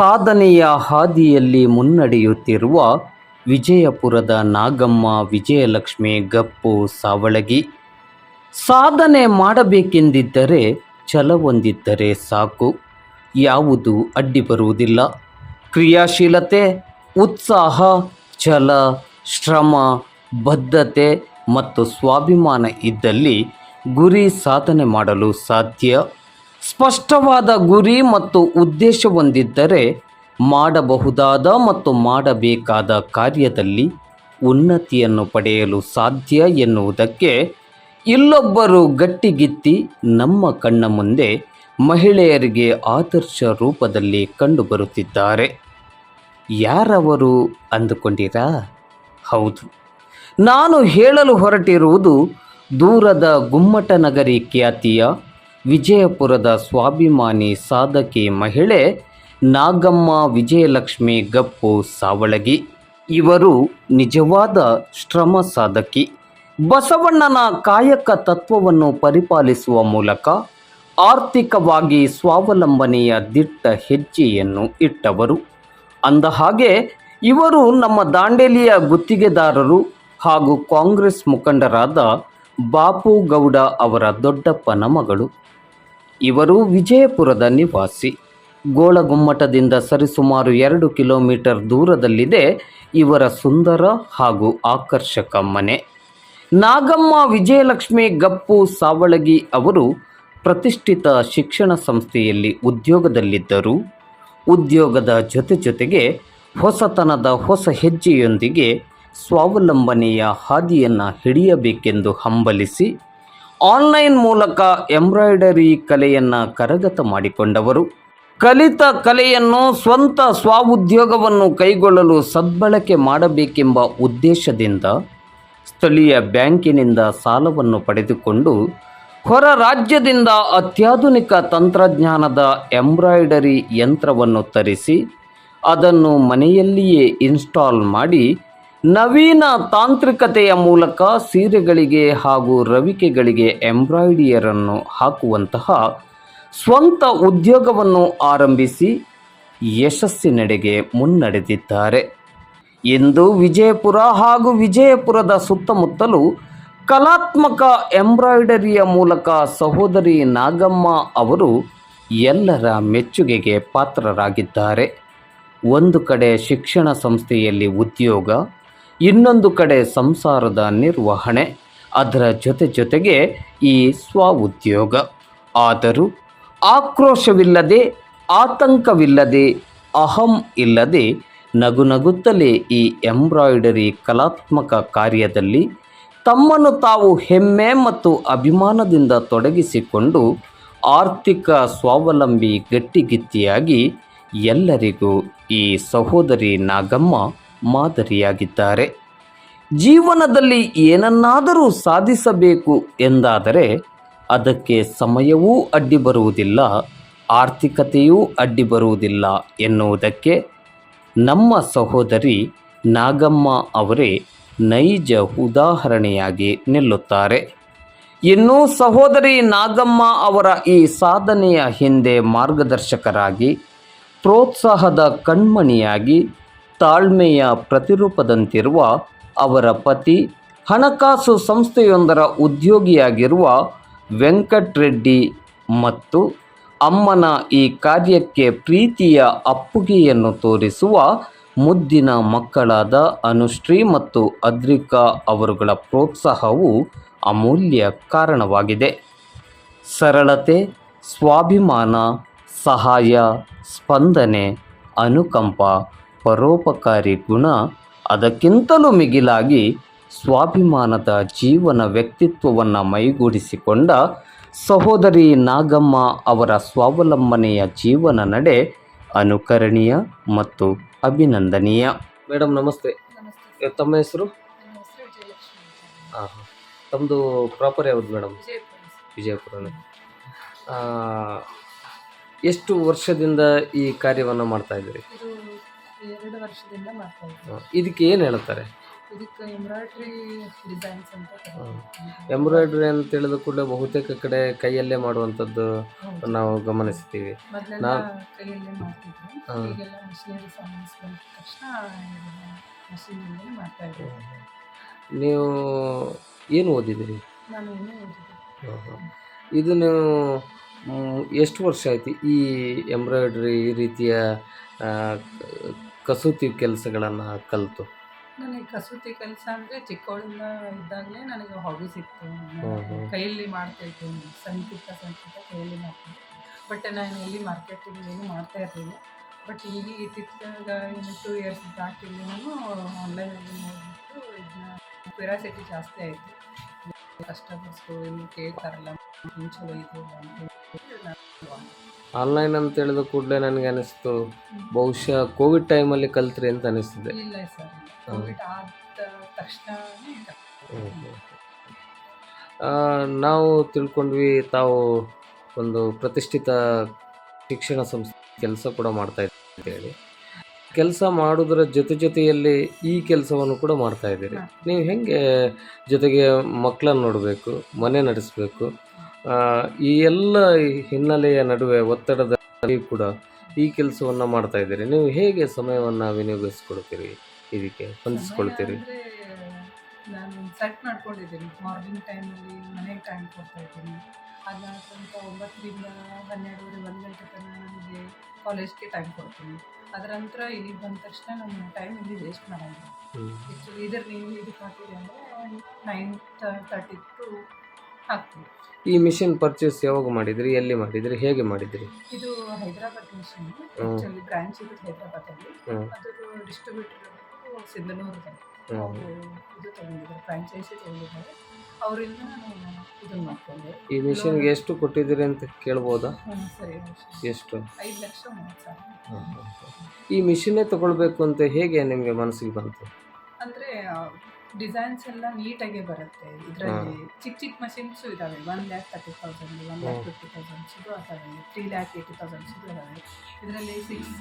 ಸಾಧನೆಯ ಹಾದಿಯಲ್ಲಿ ಮುನ್ನಡೆಯುತ್ತಿರುವ ವಿಜಯಪುರದ ನಾಗಮ್ಮ ವಿಜಯಲಕ್ಷ್ಮಿ ಗಪ್ಪು ಸಾವಳಗಿ. ಸಾಧನೆ ಮಾಡಬೇಕೆಂದಿದ್ದರೆ ಛಲವೊಂದಿದ್ದರೆ ಸಾಕು. ಯಾವುದು ಅಡ್ಡಿ ಬರುವುದಿಲ್ಲ. ಕ್ರಿಯಾಶೀಲತೆ, ಉತ್ಸಾಹ, ಛಲ, ಶ್ರಮ, ಬದ್ಧತೆ ಮತ್ತು ಸ್ವಾಭಿಮಾನ ಇದ್ದಲ್ಲಿ ಗುರಿ ಸಾಧನೆ ಮಾಡಲು ಸಾಧ್ಯ. ಸ್ಪಷ್ಟವಾದ ಗುರಿ ಮತ್ತು ಉದ್ದೇಶ ಹೊಂದಿದ್ದರೆ ಮಾಡಬಹುದಾದ ಮತ್ತು ಮಾಡಬೇಕಾದ ಕಾರ್ಯದಲ್ಲಿ ಉನ್ನತಿಯನ್ನು ಪಡೆಯಲು ಸಾಧ್ಯ ಎನ್ನುವುದಕ್ಕೆ ಇಲ್ಲೊಬ್ಬರು ಗಟ್ಟಿಗಿತ್ತಿ ನಮ್ಮ ಕಣ್ಣ ಮುಂದೆ ಮಹಿಳೆಯರಿಗೆ ಆದರ್ಶ ರೂಪದಲ್ಲಿ ಕಂಡುಬರುತ್ತಿದ್ದಾರೆ. ಯಾರವರು ಅಂದುಕೊಂಡಿರಾ? ಹೌದು. ನಾನು ಹೇಳಲು ಹೊರಟಿರುವುದು ದೂರದ ಗುಮ್ಮಟ ನಗರಿ ಖ್ಯಾತಿಯ ವಿಜಯಪುರದ ಸ್ವಾಭಿಮಾನಿ ಸಾಧಕಿ ಮಹಿಳೆ ನಾಗಮ್ಮ ವಿಜಯಲಕ್ಷ್ಮಿ ಗಪ್ಪು ಸಾವಳಗಿ. ಇವರು ನಿಜವಾದ ಶ್ರಮ ಸಾಧಕಿ. ಬಸವಣ್ಣನ ಕಾಯಕ ತತ್ವವನ್ನು ಪರಿಪಾಲಿಸುವ ಮೂಲಕ ಆರ್ಥಿಕವಾಗಿ ಸ್ವಾವಲಂಬನೆಯ ದಿಟ್ಟ ಹೆಜ್ಜೆಯನ್ನು ಇಟ್ಟವರು. ಅಂದ ಹಾಗೆ ಇವರು ನಮ್ಮ ದಾಂಡೇಲಿಯ ಗುತ್ತಿಗೆದಾರರು ಹಾಗೂ ಕಾಂಗ್ರೆಸ್ ಮುಖಂಡರಾದ ಬಾಪು ಗೌಡ ಅವರ ದೊಡ್ಡಪ್ಪನ ಮಗಳು. ಇವರು ವಿಜಯಪುರದ ನಿವಾಸಿ. ಗೋಳಗುಮ್ಮಟದಿಂದ ಸರಿಸುಮಾರು ಎರಡು ಕಿಲೋಮೀಟರ್ ದೂರದಲ್ಲಿದೆ ಇವರ ಸುಂದರ ಹಾಗೂ ಆಕರ್ಷಕ ಮನೆ. ನಾಗಮ್ಮ ವಿಜಯಲಕ್ಷ್ಮಿ ಗಪ್ಪು ಸಾವಳಗಿ ಅವರು ಪ್ರತಿಷ್ಠಿತ ಶಿಕ್ಷಣ ಸಂಸ್ಥೆಯಲ್ಲಿ ಉದ್ಯೋಗದಲ್ಲಿದ್ದರು. ಉದ್ಯೋಗದ ಜೊತೆ ಜೊತೆಗೆ ಹೊಸತನದ ಹೊಸ ಹೆಜ್ಜೆಯೊಂದಿಗೆ ಸ್ವಾವಲಂಬನೆಯ ಹಾದಿಯನ್ನು ಹಿಡಿಯಬೇಕೆಂದು ಹಂಬಲಿಸಿ ಆನ್ಲೈನ್ ಮೂಲಕ ಎಂಬ್ರಾಯ್ಡರಿ ಕಲೆಯನ್ನು ಕರಗತ ಮಾಡಿಕೊಂಡವರು. ಕಲಿತ ಕಲೆಯನ್ನು ಸ್ವಂತ ಸ್ವಉದ್ಯೋಗವನ್ನು ಕೈಗೊಳ್ಳಲು ಸದ್ಬಳಕೆ ಮಾಡಬೇಕೆಂಬ ಉದ್ದೇಶದಿಂದ ಸ್ಥಳೀಯ ಬ್ಯಾಂಕಿನಿಂದ ಸಾಲವನ್ನು ಪಡೆದುಕೊಂಡು ಹೊರ ರಾಜ್ಯದಿಂದ ಅತ್ಯಾಧುನಿಕ ತಂತ್ರಜ್ಞಾನದ ಎಂಬ್ರಾಯ್ಡರಿ ಯಂತ್ರವನ್ನು ತರಿಸಿ ಅದನ್ನು ಮನೆಯಲ್ಲಿಯೇ ಇನ್ಸ್ಟಾಲ್ ಮಾಡಿ ನವೀನ ತಾಂತ್ರಿಕತೆಯ ಮೂಲಕ ಸೀರೆಗಳಿಗೆ ಹಾಗೂ ರವಿಕೆಗಳಿಗೆ ಎಂಬ್ರಾಯ್ಡಿಯರನ್ನು ಹಾಕುವಂತಹ ಸ್ವಂತ ಉದ್ಯೋಗವನ್ನು ಆರಂಭಿಸಿ ಯಶಸ್ಸಿನೆಡೆಗೆ ಮುನ್ನಡೆದಿದ್ದಾರೆ. ಇಂದು ವಿಜಯಪುರ ಹಾಗೂ ವಿಜಯಪುರದ ಸುತ್ತಮುತ್ತಲು ಕಲಾತ್ಮಕ ಎಂಬ್ರಾಯ್ಡರಿಯ ಮೂಲಕ ಸಹೋದರಿ ನಾಗಮ್ಮ ಅವರು ಎಲ್ಲರ ಮೆಚ್ಚುಗೆಗೆ ಪಾತ್ರರಾಗಿದ್ದಾರೆ. ಒಂದು ಕಡೆ ಶಿಕ್ಷಣ ಸಂಸ್ಥೆಯಲ್ಲಿ ಉದ್ಯೋಗ ಇನ್ನೊಂದು ಕಡೆ ಸಂಸಾರದ ನಿರ್ವಹಣೆ, ಅದರ ಜೊತೆ ಜೊತೆಗೆ ಈ ಸ್ವ ಉದ್ಯೋಗ ಆದರೂ ಆಕ್ರೋಶವಿಲ್ಲದೆ, ಆತಂಕವಿಲ್ಲದೆ, ಅಹಂ ಇಲ್ಲದೆ ನಗು ನಗುತ್ತಲೇ ಈ ಎಂಬ್ರಾಯ್ಡರಿ ಕಲಾತ್ಮಕ ಕಾರ್ಯದಲ್ಲಿ ತಮ್ಮನ್ನು ತಾವು ಹೆಮ್ಮೆ ಮತ್ತು ಅಭಿಮಾನದಿಂದ ತೊಡಗಿಸಿಕೊಂಡು ಆರ್ಥಿಕ ಸ್ವಾವಲಂಬಿ ಗಟ್ಟಿಗಿತ್ತಿಯಾಗಿ ಎಲ್ಲರಿಗೂ ಈ ಸಹೋದರಿ ನಾಗಮ್ಮ ಮಾದರಿಯಾಗಿದ್ದಾರೆ. ಜೀವನದಲ್ಲಿ ಏನನ್ನಾದರೂ ಸಾಧಿಸಬೇಕು ಎಂದಾದರೆ ಅದಕ್ಕೆ ಸಮಯವೂ ಅಡ್ಡಿ ಬರುವುದಿಲ್ಲ, ಆರ್ಥಿಕತೆಯೂ ಅಡ್ಡಿ ಬರುವುದಿಲ್ಲ ಎನ್ನುವುದಕ್ಕೆ ನಮ್ಮ ಸಹೋದರಿ ನಾಗಮ್ಮ ಅವರೇ ನೈಜ ಉದಾಹರಣೆಯಾಗಿ ನಿಲ್ಲುತ್ತಾರೆ. ಇನ್ನು ಸಹೋದರಿ ನಾಗಮ್ಮ ಅವರ ಈ ಸಾಧನೆಯ ಹಿಂದೆ ಮಾರ್ಗದರ್ಶಕರಾಗಿ, ಪ್ರೋತ್ಸಾಹದ ಕಣ್ಮಣಿಯಾಗಿ ತಾಳ್ಮೆಯ ಪ್ರತಿರೂಪದಂತಿರುವ ಅವರ ಪತಿ, ಹಣಕಾಸು ಸಂಸ್ಥೆಯೊಂದರ ಉದ್ಯೋಗಿಯಾಗಿರುವ ವೆಂಕಟ್ರೆಡ್ಡಿ ಮತ್ತು ಅಮ್ಮನ ಈ ಕಾರ್ಯಕ್ಕೆ ಪ್ರೀತಿಯ ಅಪ್ಪುಗೆಯನ್ನು ತೋರಿಸುವ ಮುದ್ದಿನ ಮಕ್ಕಳಾದ ಅನುಶ್ರೀ ಮತ್ತು ಅದ್ರಿಕಾ ಅವರುಗಳ ಪ್ರೋತ್ಸಾಹವು ಅಮೂಲ್ಯ ಕಾರಣವಾಗಿದೆ. ಸರಳತೆ, ಸ್ವಾಭಿಮಾನ, ಸಹಾಯ, ಸ್ಪಂದನೆ, ಅನುಕಂಪ ಪರೋಪಕಾರಿ ಗುಣ ಅದಕ್ಕಿಂತಲೂ ಮಿಗಿಲಾಗಿ ಸ್ವಾಭಿಮಾನದ ಜೀವನ ವ್ಯಕ್ತಿತ್ವವನ್ನು ಮೈಗೂಡಿಸಿಕೊಂಡ ಸಹೋದರಿ ನಾಗಮ್ಮ ಅವರ ಸ್ವಾವಲಂಬನೆಯ ಜೀವನ ನಡೆ ಅನುಕರಣೀಯ ಮತ್ತು ಅಭಿನಂದನೀಯ. ಮೇಡಮ್ ನಮಸ್ತೆ. ತಮ್ಮ ಹೆಸರು? ಹಾಂ ಹಾಂ ತಮ್ಮದು ಪ್ರಾಪರ್ ಯಾವುದು ಮೇಡಮ್ ವಿಜಯಪುರ. ವಿಜಯಪುರನೇ. ಎಷ್ಟು ವರ್ಷದಿಂದ ಈ ಕಾರ್ಯವನ್ನು ಮಾಡ್ತಾ ಇದ್ದೀರಿ? ಇದು ಎರಡು ವರ್ಷದಿಂದ ಮಾಡ್ತಾ ಇದ್ದೀನಿ. ಇದಕ್ಕೆ ಏನು ಹೇಳ್ತಾರೆ? ಇದಕ್ಕೆ ಎಂಬ್ರಾಯ್ಡ್ರಿ ಡಿಸೈನ್ಸ್ ಅಂತ. ಎಂಬ್ರಾಯ್ಡ್ರಿ ಅಂತ ಹೇಳಿದ ಕೂಡಲೇ ಬಹುತೇಕ ಕಡೆ ಕೈಯಲ್ಲೇ ಮಾಡುವಂಥದ್ದು ನಾವು ಗಮನಿಸ್ತೀವಿ. ಮೊದಲೆಲ್ಲ ಕೈಯಲ್ಲೇ ಮಾಡ್ತಿದ್ವಿ. ಈಗೆಲ್ಲ ಮಿಷಿನರಿ ಸಾಮಾನ್ಸ್ ಬಂದ ತಕ್ಷಣ ಮಷೀನಿಂದಲೇ ಮಾಡ್ತಾ ಇದ್ದೀವಿ ನೀವು ಏನು ಓದಿದಿರಿ ನಾನು ಇನ್ನೂ ಓದಿದ್ದೆ ಇದು ನೀವು ಎಷ್ಟು ವರ್ಷ ಆಯ್ತು ಈ ಎಂಬ್ರಾಯ್ಡ್ರಿ ಈ ರೀತಿಯ ಕಸೂತಿ ಕೆಲಸಗಳನ್ನು ಕಲಿತು. ನನಗೆ ಕಸೂತಿ ಕೆಲಸ ಅಂದರೆ ಚಿಕ್ಕವಳಿಂದ ಇದ್ದಾಗಲೇ ನನಗೆ ಹಾಬಿ ಸಿಕ್ತು. ಕೈಯಲ್ಲಿ ಮಾಡ್ತಾಯಿದ್ದೆ ಸಂಕಿತ ಸಣ್ಣ ಪುಟ್ಟ ಸಣ್ಣ ಪುಟ್ಟ ಕೈಯಲ್ಲಿ ಮಾಡ್ತೀನಿ ಬಟ್ ನಾನು ಎಲ್ಲಿ ಮಾರ್ಕೆಟಿಂಗ್ ಏನು ಮಾಡ್ತಾ ಇರಲಿಲ್ಲ. ಬಟ್ ಈಗ ಇತ್ತಿತ್ತಾಗ ಇನ್ನು ಟೂ ಇಯರ್ಸ್ ಬ್ಯಾಕ್ ಇಲ್ಲಿ ನಾನು ಆನ್ಲೈನಲ್ಲಿ ನೋಡಿಬಿಟ್ಟು ಇದನ್ನ ಕ್ಯೂರಾಸಿಟಿ ಜಾಸ್ತಿ ಆಯಿತು. ಕಸ್ಟಮರ್ಸ್ಗಳು ಏನು ಕೇಳ್ತಾರಲ್ಲ ಚಲೋ ಇದೆ ಅಂತ ಹೇಳಿ ನಾನು ಆನ್ಲೈನ್ ಅಂತ ಹೇಳಿದ ಕೂಡಲೇ ನನಗೆ ಅನಿಸ್ತು ಬಹುಶಃ ಕೋವಿಡ್ ಟೈಮಲ್ಲಿ ಕಲ್ತ್ರಿ ಅಂತ ಅನಿಸ್ತಿದೆ. ಇಲ್ಲ ಸರ್ ಕೋವಿಡ್ ಆದ ತಕ್ಷಣನೇ ಆ, ನಾವು ತಿಳ್ಕೊಂಡ್ವಿ ತಾವು ಒಂದು ಪ್ರತಿಷ್ಠಿತ ಶಿಕ್ಷಣ ಸಂಸ್ಥೆ ಕೆಲಸ ಕೂಡ ಮಾಡ್ತಾ ಇದ್ದೀರಿ ಅಂತೇಳಿ ಕೆಲಸ ಮಾಡೋದರ ಜೊತೆ ಜೊತೆಯಲ್ಲಿ ಈ ಕೆಲಸವನ್ನು ಕೂಡ ಮಾಡ್ತಾ ಇದ್ದೀರಿ. ನೀವು ಹೆಂಗೆ ಜೊತೆಗೆ ಮಕ್ಕಳನ್ನು ನೋಡಬೇಕು ಮನೆ ನಡೆಸಬೇಕು ಈ ಎಲ್ಲ ಹಿನ್ನೆಲೆಯ ನಡುವೆ ಒತ್ತಡದ ಕೂಡ ಈ ಕೆಲಸವನ್ನು ಮಾಡ್ತಾ ಇದ್ದೀರಿ. ನೀವು ಹೇಗೆ ಸಮಯವನ್ನು ವಿನಿಯೋಗಿಸ್ಕೊಳ್ತೀರಿ? ಇದಕ್ಕೆ ಹೊಂದಿಸ್ಕೊಳ್ತೀರಿ? ನಾನು ಸೆಟ್ ಮಾಡ್ಕೊಂಡಿದ್ದೀನಿ. ಮಾರ್ನಿಂಗ್ ಟೈಮಲ್ಲಿ ಮನೆಗೆ ಟೈಮ್ ಕೊಡ್ತಾ ಇದ್ದೀನಿ. ಅದಾದ ನಂತರ ಒಂಬತ್ತರಿಂದ ಹನ್ನೆರಡುವರೆ ಒಂದು ಗಂಟೆ ತನಕ ನನಗೆ ಕಾಲೇಜ್ಗೆ ಟೈಮ್ ಕೊಡ್ತೀನಿ. ಅದರ ನಂತರ ಇಲ್ಲಿ ಬಂದ ತಕ್ಷಣ ನಾನು ಟೈಮ್ ಇಲ್ಲಿ ವೇಸ್ಟ್ ಹ್ಮ್. ಆ್ಯಕ್ಚುಲಿ ಇದರ ನೀವು ಇದಕ್ಕೆ ಹಾಕಿದೆ ಅಂದರೆ ನೈನ್ ತರ್ಟಿ ಟು ಹಾಕ್ತೀನಿ ಈ ಮಿಷಿನ್ ಪರ್ಚೇಸ್ ಯಾವಾಗ ಮಾಡಿದ್ರಿ ಎಲ್ಲಿ ಮಾಡಿದ್ರಿ ಹೇಗೆ ಮಾಡಿದ್ರಿ? ಇದು ಹೈದರಾಬಾದ್ ಮಿಷನ್ ಆಕ್ಚುಲಿ ಬ್ರಾಂಚ್ ಇರೋದು ಹೈದರಾಬಾದಲ್ಲಿ. ಹ್ಮ್. ಅದ್ರ ಡಿಸ್ಟ್ರಿಬ್ಯೂಟರ್ ಸಿಂಧನೂರಿಗೆ ಅವರು ಇದು ತಗೊಂಡಿದ್ದಾರೆ ಫ್ರಾಂಚೈಸಿ ತಗೊಂಡಿದ್ದಾರೆ. ಅವರಿಂದ ನಾನು ಇದನ್ನು ಮಾಡ್ಕೊಂಡೆ. ಈ ಮಿಷಿನ್ಗೆ ಎಷ್ಟು ಕೊಟ್ಟಿದ್ದೀರಿ ಅಂತ ಕೇಳ್ಬೋದಾ? ಹ್ಮ್, ಸರಿ ಎಷ್ಟು? ಐದು ಲಕ್ಷ ಮೂವತ್ತು ಸಾವಿರ. ಈ ಮಿಷಿನ್ನೇ ತಗೊಳ್ಬೇಕು ಅಂತ ಹೇಗೆ ನಿಮಗೆ ಮನಸ್ಸಿಗೆ ಬಂತು? ಅಂದರೆ ಡಿಸೈನ್ಸ್ ಎಲ್ಲ ನೀಟಾಗೆ ಬರುತ್ತೆ. ಇದರಲ್ಲಿ ಚಿಕ್ಕ ಚಿಕ್ಕ ಮಷಿನ್ಸು ಇದಾವೆ. One lakh thirty thousand one lakh fifty thousands ಇದು ಅದಾವೆ. ತ್ರೀ ಲ್ಯಾಕ್ ಏಯ್ಟಿ ತೌಸಂಡ್ಸ್ ಇದು ಅದಾವೆ. ಇದರಲ್ಲಿ ಸಿಕ್ಸ್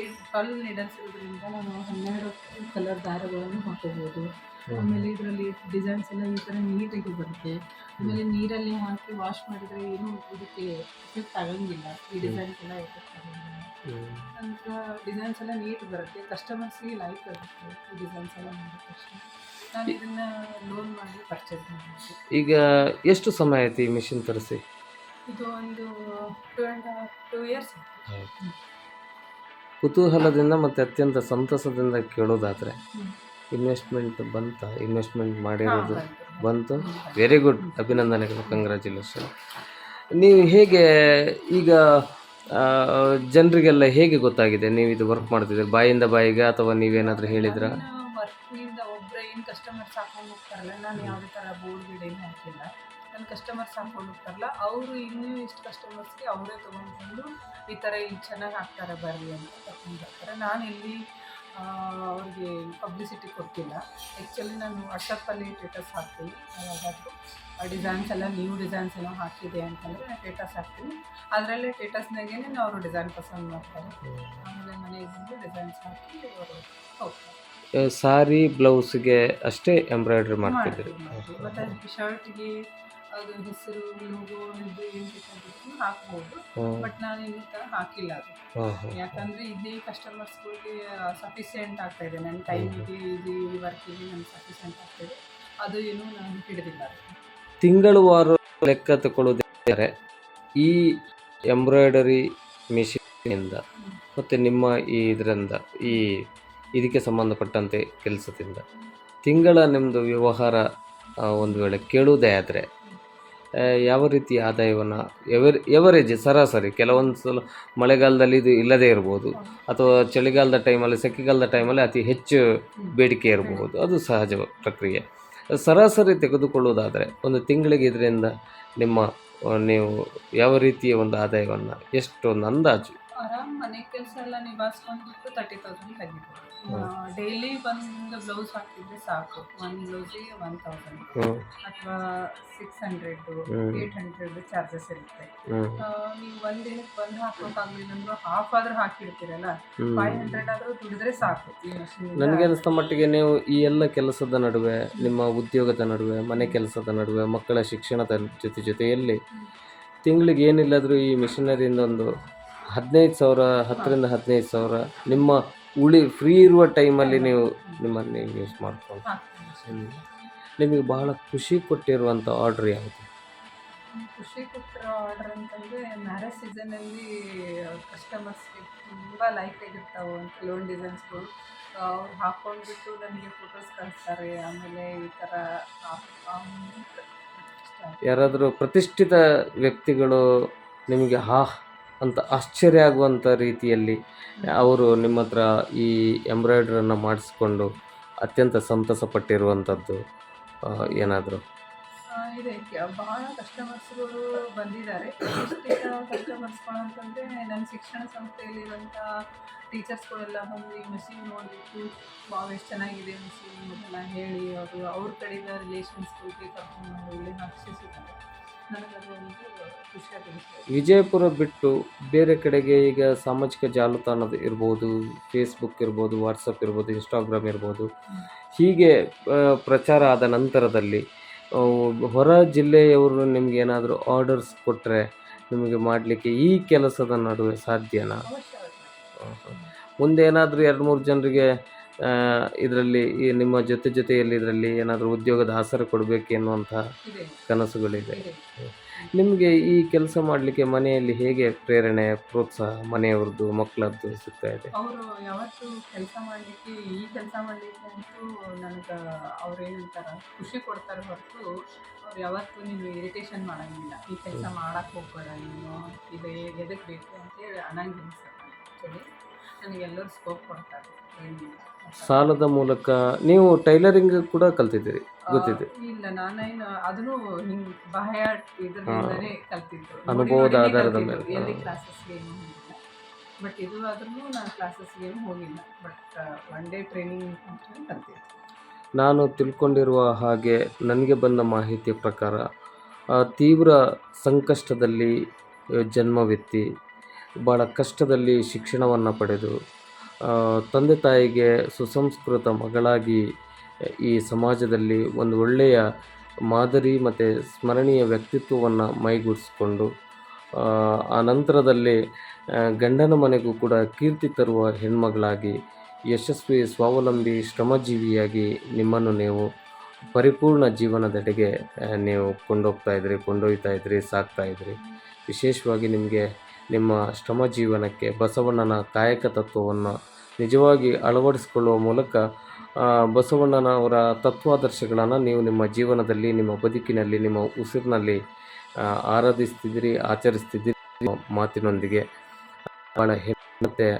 ಏಟ್ ಟ್ವೆಲ್ ನೀಡಲ್ಸ್ ಇರೋದ್ರಿಂದ ನಾನು ಹನ್ನೆರಡು ಕಲರ್ ದಾರಗಳನ್ನು ಹಾಕೋಬೋದು. ಆಮೇಲೆ ಇದರಲ್ಲಿ ಡಿಸೈನ್ಸ್ ಎಲ್ಲ ಈ ಥರ ನೀಟಾಗಿ ಬರುತ್ತೆ. ಆಮೇಲೆ ನೀರಲ್ಲಿ ಹಾಕಿ ವಾಶ್ ಮಾಡಿದರೆ ಏನು ಇದಕ್ಕೆ ಎಫೆಕ್ಟ್ ಆಗಂಗಿಲ್ಲ. ಈ ಡಿಸೈನ್ಸ್ ಎಲ್ಲ ಎಫೆಕ್ಟ್ ಆಗಂಗಿಲ್ಲ. ನಂತರ ಡಿಸೈನ್ಸ್ ಎಲ್ಲ ನೀಟ್ ಬರುತ್ತೆ. ಕಸ್ಟಮರ್ಸಿಗೆ ಲೈಕ್ ಆಗುತ್ತೆ ಈ ಡಿಸೈನ್ಸ್ ಎಲ್ಲ ಮಾಡಿದ ತಕ್ಷಣ. ನಾನು ಇದನ್ನು ಲೋನ್ ಮಾಡಿ ಪರ್ಚೇಸ್ ಮಾಡಿದ್ದೆ ಈಗ ಎಷ್ಟು ಸಮಯ ಆಯ್ತು ಈ ಮಿಷಿನ್ ತರಿಸಿ? ಇದು ಒಂದು ಟೂ ಆ್ಯಂಡ್ ಟೂ ಇಯರ್ಸ್ ಕುತೂಹಲದಿಂದ ಮತ್ತು ಅತ್ಯಂತ ಸಂತಸದಿಂದ ಕೇಳೋದಾದರೆ ಇನ್ವೆಸ್ಟ್ಮೆಂಟ್ ಬಂತ? ಇನ್ವೆಸ್ಟ್ಮೆಂಟ್ ಮಾಡಿರೋದು ಬಂತು. ವೆರಿ ಗುಡ್ ಅಭಿನಂದನೆಗಳು. ಕಂಗ್ರ್ಯಾಚುಲೇಷನ್ ನೀವು ಹೇಗೆ ಈಗ ಜನರಿಗೆಲ್ಲ ಹೇಗೆ ಗೊತ್ತಾಗಿದೆ? ನೀವು ಇದು ವರ್ಕ್ ಮಾಡ್ತಿದ್ದೀರಿ? ಬಾಯಿಂದ ಬಾಯಿಗೆ ಅಥವಾ ನೀವೇನಾದರೂ ಹೇಳಿದ್ರ? ಒಬ್ಬರೇ ಏನು ಕಸ್ಟಮರ್ಸ್ ಹಾಕೊಂಡು ಹೋಗ್ತಾರಲ್ಲ, ನಾನು ಹಾಕಿಲ್ಲ. ನನ್ನ ಕಸ್ಟಮರ್ಸ್ ಹಾಕೊಂಡು ಹೋಗ್ತಾರಲ್ಲ, ಅವರು ಇನ್ನೂ ಇಷ್ಟು ಕಸ್ಟಮರ್ಸ್ಗೆ ಅವರೇ ತೊಗೊಂಡ್ಕೊಂಡು ಈ ಥರ ಇಲ್ಲಿ ಚೆನ್ನಾಗಿ ಹಾಕ್ತಾರೆ ಬರಲಿ ಅಂತ ಕರ್ಕೊಂಡು ಬರ್ತಾರೆ. ನಾನು ಇಲ್ಲಿ ಅವ್ರಿಗೆ ಪಬ್ಲಿಸಿಟಿ ಕೊಡ್ತಿಲ್ಲ. ಆ್ಯಕ್ಚುಲಿ ನಾನು ವಾಟ್ಸಪ್ಪಲ್ಲಿ ಸ್ಟೇಟಸ್ ಹಾಕ್ತೀನಿ, ಯಾವಾಗಾದರೂ. ಡಿಸೈನ್ಸ್ ಎಲ್ಲ ನ್ಯೂ ಡಿಸೈನ್ಸ್ ಏನೋ ಹಾಕಿದೆ ಅಂತಂದರೆ ನಾನು ಟೇಟಸ್ ಹಾಕ್ತೀನಿ ಅದರಲ್ಲೇ ಟೇಟಸ್ನಾಗೇ ಅವರು ಡಿಸೈನ್ ಪಸಂದ್ ಮಾಡ್ತಾರೆ. ಆಮೇಲೆ ಮನೆಗೆ ಬಂದು ಡಿಸೈನ್ಸ್ ಹಾಕಿ ಹೋಗ್ತಾರೆ. ಸಾರಿ ಬ್ಲೌಸ್ಗೆ ಅಷ್ಟೇ ಎಂಬ್ರಾಯ್ಡ್ರಿ ಮಾಡ್ತಿದ್ದೀರಿ. ಮತ್ತು ಶರ್ಟ್ಗೆ ಅದು ಹೆಸರು ಲೋಗೋ ಇದು ಏನು ಹಾಕ್ಬೋದು. ಬಟ್ ನಾನು ಇನ್ನು ಥರ ಹಾಕಿಲ್ಲ ಅದು. ಯಾಕಂದರೆ ಇದೇ ಕಸ್ಟಮರ್ಸ್ಗಳಿಗೆ ಸಫಿಸಿಯೆಂಟ್ ಆಗ್ತಾ ಇದೆ. ನನ್ನ ಟೈಮಿಗೆ ಇದು ವರ್ಕಿಗೆ ನನಗೆ ಸಫಿಸಿಯೆಂಟ್ ಇದೆ. ಅದು ಏನು ನಾನು ಹಿಡಿದಿಲ್ಲ ಅದಕ್ಕೆ ತಿಂಗಳುವಾರು ಲೆಕ್ಕ ತಗೊಳ್ಳೋದಿದ್ದರೆ. ಈ ಎಂಬ್ರಾಯ್ಡರಿ ಮಿಷಿನಿಂದ ಮತ್ತು ನಿಮ್ಮ ಈ ಇದರಿಂದ, ಈ ಇದಕ್ಕೆ ಸಂಬಂಧಪಟ್ಟಂತೆ ಕೆಲಸದಿಂದ ತಿಂಗಳ ನಿಮ್ಮದು ವ್ಯವಹಾರ ಒಂದು ವೇಳೆ ಕೇಳುವುದೇ ಆದರೆ ಯಾವ ರೀತಿ ಆದಾಯವನ್ನು, ಎವರ್, ಎವರೇಜ್ ಸರಾಸರಿ ಕೆಲವೊಂದು ಸಲ ಮಳೆಗಾಲದಲ್ಲಿ ಇದು ಇಲ್ಲದೇ ಇರ್ಬೋದು, ಅಥವಾ ಚಳಿಗಾಲದ ಟೈಮಲ್ಲಿ ಸೆಕೆಗಾಲದ ಟೈಮಲ್ಲಿ ಅತಿ ಹೆಚ್ಚು ಬೇಡಿಕೆ ಇರಬಹುದು ಅದು ಸಹಜ ಪ್ರಕ್ರಿಯೆ. ಸರಾಸರಿ ತೆಗೆದುಕೊಳ್ಳುವುದಾದರೆ ಒಂದು ತಿಂಗಳಿಗೆ ಇದರಿಂದ ನಿಮ್ಮ ನೀವು ಯಾವ ರೀತಿಯ ಒಂದು ಆದಾಯವನ್ನು ಎಷ್ಟು ಅಂದಾಜು? ಆರಾಮ್ ಮನೆ ಕೆಲಸ ಎಲ್ಲ ನಿಭಾಯಿಸ್ಕೊಂಡ್ಬಿಟ್ಟು ತರ್ಟಿ ತೌಸಂಡ್ ತೆಗಿಬೋದು. ಡೈಲಿ ಒಂದು ಬ್ಲೌಸ್ ಹಾಕಿದ್ರೆ ಸಾಕು. ಒಂದು ಬ್ಲೌಸಿಗೆ ಒನ್ ತೌಸಂಡ್ ಅಥವಾ six hundred eight hundred charges ಇರುತ್ತೆ. ನೀವು ಒಂದ್ ದಿನಕ್ಕೆ ಬಂದು ಹಾಕೋಕ್ಕಾಗಲಿಲ್ಲ ಅಂದ್ರೂ ಹಾಫ್ ಆದ್ರೂ ಹಾಕಿರ್ತೀರಲ್ಲ? ಫೈವ್ ಹಂಡ್ರೆಡ್ ಆದ್ರೂ ದುಡಿದ್ರೆ ಸಾಕು. ನನಗೆ ಅನಿಸ್ತ ಮಟ್ಟಿಗೆ ನೀವು ಈ ಎಲ್ಲ ಕೆಲಸದ ನಡುವೆ ನಿಮ್ಮ ಉದ್ಯೋಗದ ನಡುವೆ ಮನೆ ಕೆಲಸದ ನಡುವೆ ಮಕ್ಕಳ ಶಿಕ್ಷಣದ ಜೊತೆ ಜೊತೆಯಲ್ಲಿ ತಿಂಗಳಿಗೆ ಏನಿಲ್ಲಾದರೂ ಈ ಮಿಷನರಿಯಿಂದ ಒಂದು ಹದಿನೈದು ಸಾವಿರ ಹತ್ತರಿಂದ ಹದಿನೈದು ಸಾವಿರ ನಿಮ್ಮ ಉಳಿ ಫ್ರೀ ಇರುವ ಟೈಮಲ್ಲಿ ನೀವು ನಿಮ್ಮನ್ನು ಯೂಸ್ ಮಾಡ್ಕೊಂಡು. ನಿಮಗೆ ಬಹಳ ಖುಷಿ ಕೊಟ್ಟಿರುವಂಥ ಆರ್ಡ್ರ್ ಯಾವುದು? ಖುಷಿ ಕೊಟ್ಟಿರೋ ಆರ್ಡರ್ ಅಂತಂದರೆ ಮ್ಯಾರೇಜ್ ಸೀಸನಲ್ಲಿ ಕಸ್ಟಮರ್ಸ್ಗೆ ತುಂಬ ಲೈಕ್ ಆಗಿರ್ತಾವೆ ಲೋನ್ ಡಿಸೈನ್ಸ್ಗಳು ಅವ್ರು ಹಾಕ್ಕೊಂಡ್ಬಿಟ್ಟು ನನಗೆ ಫೋಟೋಸ್ ಕಳಿಸ್ತಾರೆ. ಆಮೇಲೆ ಈ ಥರ ಯಾರಾದರೂ ಪ್ರತಿಷ್ಠಿತ ವ್ಯಕ್ತಿಗಳು ನಿಮಗೆ ಹಾ ಅಂತ ಆಶ್ಚರ್ಯ ಆಗುವಂಥ ರೀತಿಯಲ್ಲಿ ಅವರು ನಿಮ್ಮ ಹತ್ರ ಈ ಎಂಬ್ರಾಯ್ಡ್ರನ್ನು ಮಾಡಿಸ್ಕೊಂಡು ಅತ್ಯಂತ ಸಂತಸ ಪಟ್ಟಿರುವಂಥದ್ದು ಏನಾದರೂ? ಇದೆ. ಬಹಳ ಕಸ್ಟಮರ್ಸ್ಗಳು ಬಂದಿದ್ದಾರೆ. ಕಸ್ಟಮರ್ಸ್ಗಳು ಅಂತಂದರೆ ನನ್ನ ಶಿಕ್ಷಣ ಸಂಸ್ಥೆಯಲ್ಲಿರುವಂಥ ಟೀಚರ್ಸ್ಗಳೆಲ್ಲ ಬಂದು ಈ ಮಷೀನ್ ನೋಡಿಬಿಟ್ಟು ಭಾಳ ಎಷ್ಟು ಚೆನ್ನಾಗಿದೆ ಮಷೀನ್ ಅಂತೆಲ್ಲ ಹೇಳಿ, ಅವರು, ಅವ್ರ ಕಡೆಯಿಂದ ರಿಲೇಷನ್ಸ್ಗಳಿಗೆ ಕರ್ಕೊಂಡು ಒಳ್ಳೆ ಹಾಕ್ಸಿಸಿದ್ದಾರೆ ವಿಜಯಪುರ ಬಿಟ್ಟು ಬೇರೆ ಕಡೆಗೆ ಈಗ ಸಾಮಾಜಿಕ ಜಾಲತಾಣದ ಇರ್ಬೋದು ಫೇಸ್ಬುಕ್ ಇರ್ಬೋದು ವಾಟ್ಸಪ್ ಇರ್ಬೋದು ಇನ್ಸ್ಟಾಗ್ರಾಮ್ ಇರ್ಬೋದು. ಹೀಗೆ ಪ್ರಚಾರ ಆದ ನಂತರದಲ್ಲಿ ಹೊರ ಜಿಲ್ಲೆಯವರು ನಿಮ್ಗೆ ಏನಾದರೂ ಆರ್ಡರ್ಸ್ ಕೊಟ್ಟರೆ ನಿಮಗೆ ಮಾಡಲಿಕ್ಕೆ ಈ ಕೆಲಸದ ನಡುವೆ ಸಾಧ್ಯನಾ? ಮುಂದೆ ಏನಾದರೂ ಎರಡು ಮೂರು ಜನರಿಗೆ ಇದರಲ್ಲಿ ಈ ನಿಮ್ಮ ಜೊತೆ ಜೊತೆಯಲ್ಲಿ ಇದರಲ್ಲಿ ಏನಾದರೂ ಉದ್ಯೋಗದ ಆಸರ ಕೊಡಬೇಕು ಎನ್ನುವಂತಹ ಕನಸುಗಳಿದೆ. ನಿಮಗೆ ಈ ಕೆಲಸ ಮಾಡಲಿಕ್ಕೆ ಮನೆಯಲ್ಲಿ ಹೇಗೆ ಪ್ರೇರಣೆ ಪ್ರೋತ್ಸಾಹ ಮನೆಯವ್ರದ್ದು ಮಕ್ಕಳದ್ದು ಸಿಗ್ತಾ ಇದೆ? ಅವರು ಯಾವತ್ತು ಕೆಲಸ ಮಾಡಲಿಕ್ಕೆ ಈ ಕೆಲಸ ಮಾಡಲಿಕ್ಕೆ ಅಂತೂ ನನಗೆ ಅವ್ರು ಏನಂತಾರ ಖುಷಿ ಕೊಡ್ತಾರೆ ಹೊರತು ಅವ್ರು ಯಾವತ್ತು ನೀನು ಇರಿಟೇಷನ್ ಮಾಡೋಂಗಿಲ್ಲ. ಈ ಕೆಲಸ ಮಾಡಕ್ಕೆ ಹೋಗ್ಬೇಡ ನೀನು ಇದು ಎದಕ್ಕೆ ಬೇಕು ಅಂತೇಳಿ ಅನ್ನಂಗಿಲ್ಲ ಸರ್ ಆ್ಯಕ್ಚುಲಿ ನನಗೆಲ್ಲರೂ ಸ್ಕೋಪ್ ಕೊಡ್ತಾರೆ. ಸಾಲದ ಮೂಲಕ ನೀವು ಟೈಲರಿಂಗ್ ಕೂಡ ಕಲ್ತಿದ್ದೀರಿ ಗೊತ್ತಿದೆ. ಇಲ್ಲ ನಾನೇನು ಅದನ್ನು ಹಿಂಗೆ ಬಾಹ್ಯ ಇದರಿಂದನೇ ಕಲ್ತಿದ್ದು. ಅನುಭವದ ಆಧಾರದ ಮೇಲೆ. ಎಲ್ಲಿ ಕ್ಲಾಸಸ್ಗೆ ಬಟ್ ಇದು ಆದ್ರೂ ನಾನು ಕ್ಲಾಸಸ್ಗೆ ಹೋಗಿಲ್ಲ. ಬಟ್ ಒನ್ ಡೇ ಟ್ರೈನಿಂಗ್ ಕಲ್ತಿದ್ದೆ. ನಾನು ತಿಳ್ಕೊಂಡಿರುವ ಹಾಗೆ ನನಗೆ ಬಂದ ಮಾಹಿತಿ ಪ್ರಕಾರ ತೀವ್ರ ಸಂಕಷ್ಟದಲ್ಲಿ ಜನ್ಮವೆತ್ತಿ ಭಾಳ ಕಷ್ಟದಲ್ಲಿ ಶಿಕ್ಷಣವನ್ನು ಪಡೆದು ತಂದೆ ತಾಯಿಗೆ ಸುಸಂಸ್ಕೃತ ಮಗಳಾಗಿ ಈ ಸಮಾಜದಲ್ಲಿ ಒಂದು ಒಳ್ಳೆಯ ಮಾದರಿ ಮತ್ತು ಸ್ಮರಣೀಯ ವ್ಯಕ್ತಿತ್ವವನ್ನು ಮೈಗೂಡಿಸಿಕೊಂಡು ಆ, ನಂತರದಲ್ಲಿ ಗಂಡನ ಮನೆಗೂ ಕೂಡ ಕೀರ್ತಿ ತರುವ ಹೆಣ್ಮಗಳಾಗಿ ಯಶಸ್ವಿ ಸ್ವಾವಲಂಬಿ ಶ್ರಮಜೀವಿಯಾಗಿ ನಿಮ್ಮನ್ನು ನೀವು ಪರಿಪೂರ್ಣ ಜೀವನದೆಡೆಗೆ ನೀವು ಕೊಂಡೋಗ್ತಾ ಇದ್ರಿ ಕೊಂಡೊಯ್ತಾ ಇದ್ರಿ ಸಾಕ್ತಾ ಇದ್ರಿ. ವಿಶೇಷವಾಗಿ ನಿಮಗೆ ನಿಮ್ಮ ಶ್ರಮ ಜೀವನಕ್ಕೆ ಬಸವಣ್ಣನ ಕಾಯಕ ತತ್ವವನ್ನು ನಿಜವಾಗಿ ಅಳವಡಿಸಿಕೊಳ್ಳುವ ಮೂಲಕ ಬಸವಣ್ಣನವರ ತತ್ವಾದರ್ಶಗಳನ್ನು ನೀವು ನಿಮ್ಮ ಜೀವನದಲ್ಲಿ, ನಿಮ್ಮ ಬದುಕಿನಲ್ಲಿ, ನಿಮ್ಮ ಉಸಿರಿನಲ್ಲಿ ಆರಾಧಿಸ್ತಿದ್ದೀರಿ, ಆಚರಿಸ್ತಿದ್ದೀರಿ ಮಾತಿನೊಂದಿಗೆ ಭಾಳ ಹೆಮ್ಮೆ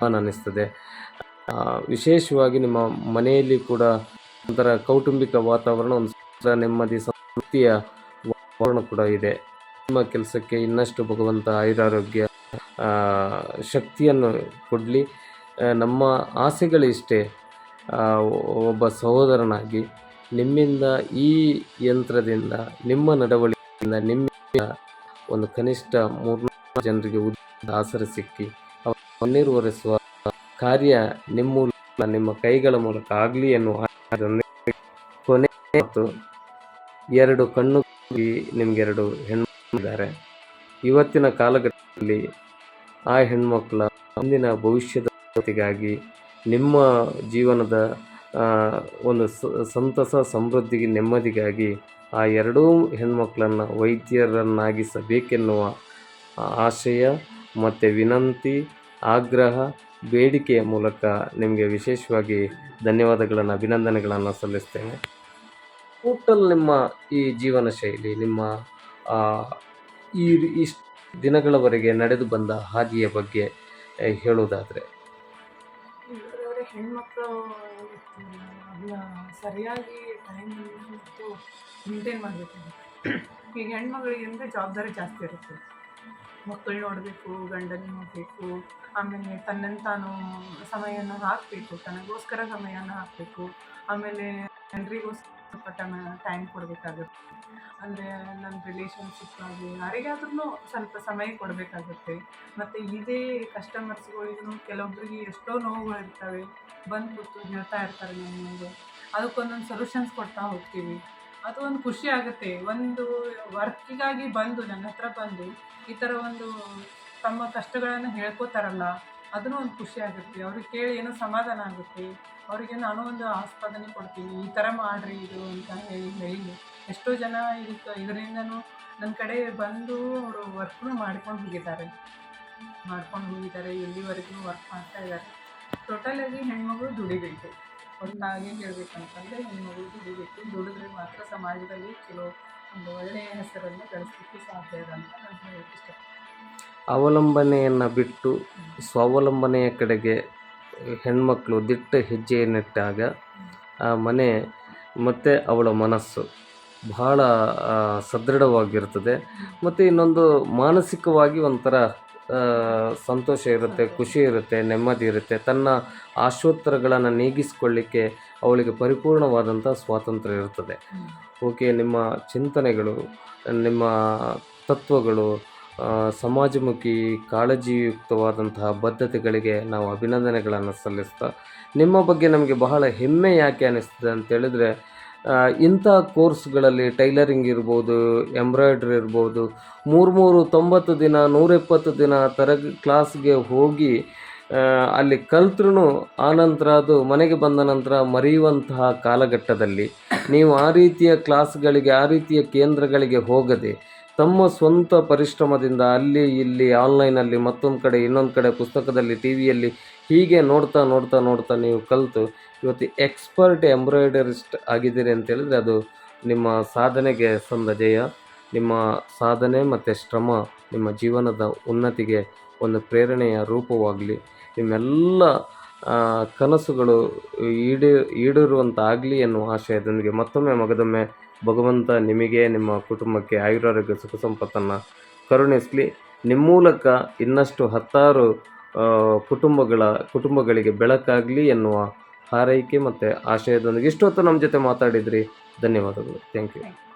ಅನ್ನಿಸ್ತದೆ. ವಿಶೇಷವಾಗಿ ನಿಮ್ಮ ಮನೆಯಲ್ಲಿ ಕೂಡ ಒಂಥರ ಕೌಟುಂಬಿಕ ವಾತಾವರಣ ಒಂದು ನೆಮ್ಮದಿ, ಸಂತೃಪ್ತಿಯ ವಾತಾವರಣ ಕೂಡ ಇದೆ. ನಿಮ್ಮ ಕೆಲಸಕ್ಕೆ ಇನ್ನಷ್ಟು ಭಗವಂತ ಆಯುರಾರೋಗ್ಯ ಶಕ್ತಿಯನ್ನು ಕೊಡಲಿ. ನಮ್ಮ ಆಸೆಗಳಿಷ್ಟೇ ಒಬ್ಬ ಸಹೋದರನಾಗಿ ನಿಮ್ಮಿಂದ ಈ ಯಂತ್ರದಿಂದ, ನಿಮ್ಮ ನಡವಳಿಕೆಯಿಂದ ನಿಮ್ಮ ಒಂದು ಕನಿಷ್ಠ ಮೂರ್ನಾಲ್ಕು ಜನರಿಗೆ ಉದ್ದ ಆಸರೆ ಸಿಕ್ಕಿ ಒರೆಸುವ ಕಾರ್ಯ ನಿಮ್ಮ ನಿಮ್ಮ ಕೈಗಳ ಮೂಲಕ ಆಗಲಿ ಎನ್ನುವ ಕೊನೆ. ಮತ್ತು ಎರಡು ಕಣ್ಣು ನಿಮ್ಗೆ ಎರಡು ಹೆಣ್ಮಕ್ಳಿದ್ದಾರೆ ಇವತ್ತಿನ ಕಾಲಘಟ್ಟದಲ್ಲಿ ಆ ಹೆಣ್ಮಕ್ಳ ಮುಂದಿನ ಭವಿಷ್ಯದ ಜೊತೆಗಾಗಿ ನಿಮ್ಮ ಜೀವನದ ಒಂದು ಸಂತಸ, ಸಮೃದ್ಧಿಗೆ ನೆಮ್ಮದಿಗಾಗಿ ಆ ಎರಡೂ ಹೆಣ್ಮಕ್ಳನ್ನು ವೈದ್ಯರನ್ನಾಗಿಸಬೇಕೆನ್ನುವ ಆಶಯ ಮತ್ತು ವಿನಂತಿ, ಆಗ್ರಹ, ಬೇಡಿಕೆಯ ಮೂಲಕ ನಿಮಗೆ ವಿಶೇಷವಾಗಿ ಧನ್ಯವಾದಗಳನ್ನು, ಅಭಿನಂದನೆಗಳನ್ನು ಸಲ್ಲಿಸ್ತೇನೆ. ಟೋಟಲ್ ನಿಮ್ಮ ಈ ಜೀವನ ಶೈಲಿ, ನಿಮ್ಮ ಈ ಇಷ್ಟು ದಿನಗಳವರೆಗೆ ನಡೆದು ಬಂದ ಹಾದಿಯ ಬಗ್ಗೆ ಹೇಳೋದಾದರೆ ಸರಿಯಾಗಿ ಟೈಮ್ ಮತ್ತು ಮೇಂಟೈನ್ ಮಾಡಬೇಕಾಗುತ್ತೆ ಈಗ ಹೆಣ್ಮಗಳಿಗೆ ಅಂದರೆ ಜವಾಬ್ದಾರಿ ಜಾಸ್ತಿ ಇರುತ್ತೆ. ಮಕ್ಕಳು ನೋಡಬೇಕು ಗಂಡನ ನೋಡಬೇಕು, ಆಮೇಲೆ ತನ್ನನ್ನು ತಾನು ಸಮಯನ ಹಾಕಬೇಕು, ತನಗೋಸ್ಕರ ಸಮಯನ ಹಾಕಬೇಕು, ಆಮೇಲೆ ಜನರಿಗೋಸ್ಕರ ಸ್ವಲ್ಪ ಟೈಮ್ ಕೊಡಬೇಕಾಗುತ್ತೆ. ಅಂದರೆ ನನ್ನ ರಿಲೇಷನ್ಶಿಪ್ ಆಗಲಿ ಯಾರಿಗಾದ್ರೂ ಸ್ವಲ್ಪ ಸಮಯ ಕೊಡಬೇಕಾಗುತ್ತೆ. ಮತ್ತು ಇದೇ ಕಸ್ಟಮರ್ಸ್ಗಳಿಗೂ ಕೆಲವೊಬ್ಬರಿಗೆ ಎಷ್ಟೋ ನೋವುಗಳಿರ್ತವೆ ಬಂದು ಕೂತು ಹೇಳ್ತಾ ಇರ್ತಾರೆ ಮುಂದೆ. ಅದಕ್ಕೊಂದೊಂದು ಸೊಲ್ಯೂಷನ್ಸ್ ಕೊಡ್ತಾ ಹೋಗ್ತೀವಿ. ಅದು ಒಂದು ಖುಷಿ ಆಗುತ್ತೆ. ಒಂದು ವರ್ಕಿಗಾಗಿ ಬಂದು ನನ್ನ ಹತ್ರ ಬಂದು ಈ ಥರ ಒಂದು ತಮ್ಮ ಕಷ್ಟಗಳನ್ನು ಹೇಳ್ಕೊತಾರಲ್ಲ ಅದನ್ನು ಒಂದು ಖುಷಿ ಆಗುತ್ತೆ. ಅವ್ರಿಗೆ ಕೇಳಿ ಏನೋ ಸಮಾಧಾನ ಆಗುತ್ತೆ. ಅವರಿಗೆ ನಾನು ಒಂದು ಆಸ್ಪದನೆ ಕೊಡ್ತೀನಿ ಈ ಥರ ಮಾಡಿರಿ ಇದು ಅಂತ ಹೇಳಿ ಹೇಳಿ ಎಷ್ಟೋ ಜನ ಇದಕ್ಕೆ ಇದರಿಂದನೂ ನನ್ನ ಕಡೆ ಬಂದು ಅವರು ವರ್ಕ್ನೂ ಮಾಡ್ಕೊಂಡು ಹೋಗಿದ್ದಾರೆ. ಮಾಡ್ಕೊಂಡು ಹೋಗಿದ್ದಾರೆ. ಎಲ್ಲಿವರೆಗೂ ವರ್ಕ್ ಮಾಡ್ತಾ ಇದ್ದಾರೆ. ಟೋಟಲಾಗಿ ಹೆಣ್ಮಗಳು ದುಡಿಬೇಕು. ಒಟ್ಟಾಗಿ ಹೇಳಬೇಕಂತಂದರೆ ಹೆಣ್ಮಗಳು ದುಡಿಬೇಕು. ದುಡಿದ್ರೆ ಮಾತ್ರ ಸಮಾಜದಲ್ಲಿ ಚಲೋ, ಒಂದು ಒಳ್ಳೆಯ ಹೆಸರನ್ನು ಗಳಿಸ್ಲಿಕ್ಕೆ ಸಾಧ್ಯ ಇದೆ ಅಂತ ನಾನು ಹೇಳೋಕ್ಕೆ ಇಷ್ಟಪಡ್ತೀನಿ ಅವಲಂಬನೆಯನ್ನು ಬಿಟ್ಟು ಸ್ವಾವಲಂಬನೆಯ ಕಡೆಗೆ ಹೆಣ್ಮಕ್ಳು ದಿಟ್ಟ ಹೆಜ್ಜೆಯನ್ನಿಟ್ಟಾಗ ಆ ಮನೆ ಮತ್ತು ಅವಳ ಮನಸ್ಸು ಬಹಳ ಸದೃಢವಾಗಿರ್ತದೆ. ಮತ್ತು ಇನ್ನೊಂದು ಮಾನಸಿಕವಾಗಿ ಒಂಥರ ಸಂತೋಷ ಇರುತ್ತೆ ಖುಷಿ ಇರುತ್ತೆ ನೆಮ್ಮದಿ ಇರುತ್ತೆ. ತನ್ನ ಆಶೋತ್ತರಗಳನ್ನು ನೀಗಿಸಿಕೊಳ್ಳಿಕ್ಕೆ ಅವಳಿಗೆ ಪರಿಪೂರ್ಣವಾದಂಥ ಸ್ವಾತಂತ್ರ್ಯ ಇರ್ತದೆ. ಓಕೆ ನಿಮ್ಮ ಚಿಂತನೆಗಳು ನಿಮ್ಮ ತತ್ವಗಳು ಸಮಾಜಮುಖಿ ಕಾಳಜಿಯುಕ್ತವಾದಂತಹ ಬದ್ಧತೆಗಳಿಗೆ ನಾವು ಅಭಿನಂದನೆಗಳನ್ನು ಸಲ್ಲಿಸ್ತಾ ನಿಮ್ಮ ಬಗ್ಗೆ ನಮಗೆ ಬಹಳ ಹೆಮ್ಮೆ ಯಾಕೆ ಅನ್ನಿಸ್ತದೆ ಅಂತ ಹೇಳಿದ್ರೆ ಆ, ಇಂಥ ಕೋರ್ಸ್ಗಳಲ್ಲಿ ಟೈಲರಿಂಗ್ ಇರ್ಬೋದು ಎಂಬ್ರಾಯ್ಡ್ರಿ ಇರ್ಬೋದು ಮೂರು ಮೂರು ತೊಂಬತ್ತು ದಿನ ನೂರೆಪ್ಪತ್ತು ದಿನ ತರಗ ಕ್ಲಾಸ್ಗೆ ಹೋಗಿ ಅಲ್ಲಿ ಕಲ್ತ್ರೂ ಆನಂತರ ಅದು ಮನೆಗೆ ಬಂದ ನಂತರ ಮರೆಯುವಂತಹ ಕಾಲಘಟ್ಟದಲ್ಲಿ ನೀವು ಆ ರೀತಿಯ ಕ್ಲಾಸ್ಗಳಿಗೆ ಆ ರೀತಿಯ ಕೇಂದ್ರಗಳಿಗೆ ಹೋಗದೆ ತಮ್ಮ ಸ್ವಂತ ಪರಿಶ್ರಮದಿಂದ ಅಲ್ಲಿ ಇಲ್ಲಿ ಆನ್ಲೈನಲ್ಲಿ ಮತ್ತೊಂದು ಕಡೆ, ಇನ್ನೊಂದು ಕಡೆ ಪುಸ್ತಕದಲ್ಲಿ ಟಿ ವಿಯಲ್ಲಿ ಹೀಗೆ ನೋಡ್ತಾ ನೋಡ್ತಾ ನೋಡ್ತಾ ನೀವು ಕಲಿತು, ಇವತ್ತು ಎಕ್ಸ್ಪರ್ಟ್ ಎಂಬ್ರಾಯ್ಡರಿಸ್ಟ್ ಆಗಿದ್ದೀರಿ ಅಂತ ಹೇಳಿದ್ರೆ ಅದು ನಿಮ್ಮ ಸಾಧನೆಗೆ ಸಂದ ಜಯ. ನಿಮ್ಮ ಸಾಧನೆ ಮತ್ತು ಶ್ರಮ ನಿಮ್ಮ ಜೀವನದ ಉನ್ನತಿಗೆ ಒಂದು ಪ್ರೇರಣೆಯ ರೂಪವಾಗಲಿ. ನಿಮ್ಮೆಲ್ಲ ಕನಸುಗಳು ಈಡೇ, ಈಡೇರುವಂತಾಗಲಿ ಎನ್ನುವ ಆಶಯದೊಂದಿಗೆ ಮತ್ತೊಮ್ಮೆ ಮಗದೊಮ್ಮೆ ಭಗವಂತ ನಿಮಗೆ ನಿಮ್ಮ ಕುಟುಂಬಕ್ಕೆ ಆಯುರಾರೋಗ್ಯ ಸುಖ ಸಂಪತ್ತನ್ನು ಕರುಣಿಸಲಿ. ನಿಮ್ಮ ಮೂಲಕ ಇನ್ನಷ್ಟು ಹತ್ತಾರು ಕುಟುಂಬಗಳ, ಕುಟುಂಬಗಳಿಗೆ ಬೆಳಕಾಗಲಿ ಎನ್ನುವ ಹಾರೈಕೆ ಮತ್ತು ಆಶಯದೊಂದಿಗೆ ಇಷ್ಟೊತ್ತು ನಮ್ಮ ಜೊತೆ ಮಾತಾಡಿದ್ರಿ. ಧನ್ಯವಾದಗಳು. Thank you.